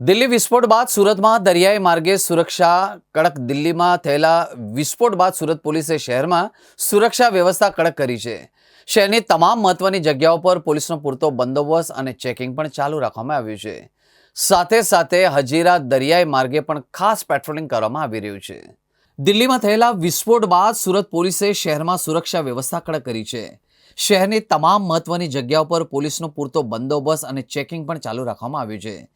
દિલ્હી વિસ્ફોટ બાદ સુરતમાં દરિયાઈ માર્ગે સુરક્ષા કડક દિલ્હીમાં થયેલા વિસ્ફોટ બાદ સુરત પોલીસે શહેરમાં સુરક્ષા વ્યવસ્થા કડક કરી છે. શહેરની તમામ મહત્વની જગ્યાઓ પર પોલીસનો પૂરતો બંદોબસ્ત અને ચેકિંગ પણ ચાલુ રાખવામાં આવ્યું છે. સાથે સાથે હજીરા દરિયાઈ માર્ગે પણ ખાસ પેટ્રોલિંગ કરવામાં આવી રહ્યું છે. દિલ્હીમાં થયેલા વિસ્ફોટ બાદ સુરત પોલીસે શહેરમાં સુરક્ષા વ્યવસ્થા કડક કરી છે. શહેરની તમામ મહત્વની જગ્યાઓ પર પોલીસનો પૂરતો બંદોબસ્ત અને ચેકિંગ પણ ચાલુ રાખવામાં આવ્યું છે.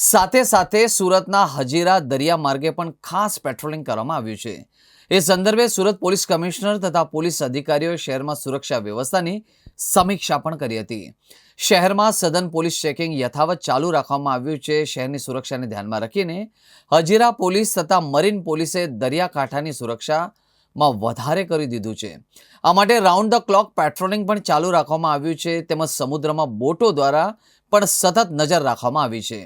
સાથે સાથે સુરતના હજીરા દરિયા માર્ગે પણ ખાસ પેટ્રોલિંગ કરવામાં આવ્યું છે. એ સંદર્ભે સુરત પોલીસ કમિશનર તથા પોલીસ અધિકારીઓએ શહેરમાં સુરક્ષા વ્યવસ્થાની સમીક્ષા પણ કરી હતી. શહેરમાં સઘન પોલીસ ચેકિંગ યથાવત ચાલુ રાખવામાં આવ્યું છે. શહેરની સુરક્ષાને ધ્યાનમાં રાખીને હજીરા પોલીસ તથા મરીન પોલીસે દરિયાકાંઠાની સુરક્ષામાં વધારે કરી દીધું છે. આ માટે રાઉન્ડ ધ ક્લોક પેટ્રોલિંગ પણ ચાલુ રાખવામાં આવ્યું છે. તેમજ સમુદ્રમાં બોટો દ્વારા પણ સતત નજર રાખવામાં આવી છે.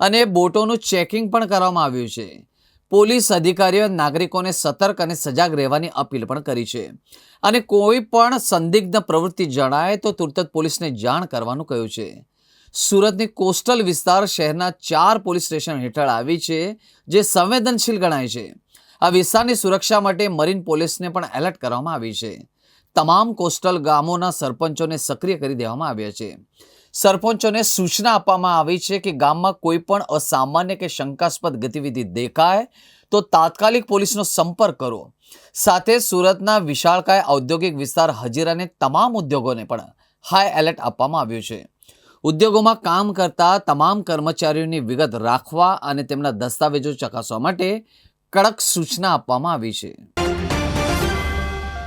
અને બોટોનું ચેકિંગ પણ કરવામાં આવ્યું છે. પોલીસ અધિકારીઓએ નાગરિકોને સતર્ક અને સજાગ રહેવાની અપીલ પણ કરી છે. અને કોઈ પણ સંદિગ્ધ પ્રવૃત્તિ જણાય તો તુરત જ પોલીસને જાણ કરવાનું કહ્યું છે. સુરતની કોસ્ટલ વિસ્તાર શહેરના ચાર પોલીસ સ્ટેશન હેઠળ આવી છે, જે સંવેદનશીલ ગણાય છે. આ વિસ્તારની સુરક્ષા માટે મરીન પોલીસને પણ એલર્ટ કરવામાં આવી છે. તમામ કોસ્ટલ ગામોના સરપંચોને સક્રિય કરી દેવામાં આવ્યા છે. સરપંચોને સૂચના આપવામાં આવી છે કે ગામમાં કોઈ પણ અસામાન્ય કે શંકાસ્પદ ગતિવિધિ દેખાય તો તાત્કાલિક પોલીસનો સંપર્ક કરો. સાથે સુરતના વિશાળકાય ઔદ્યોગિક વિસ્તાર હજીરાને તમામ ઉદ્યોગોને પણ હાઈ એલર્ટ આપવામાં આવ્યું છે. ઉદ્યોગોમાં કામ કરતા તમામ કર્મચારીઓની વિગત રાખવા અને તેમના દસ્તાવેજો ચકાસવા માટે કડક સૂચના આપવામાં આવી છે.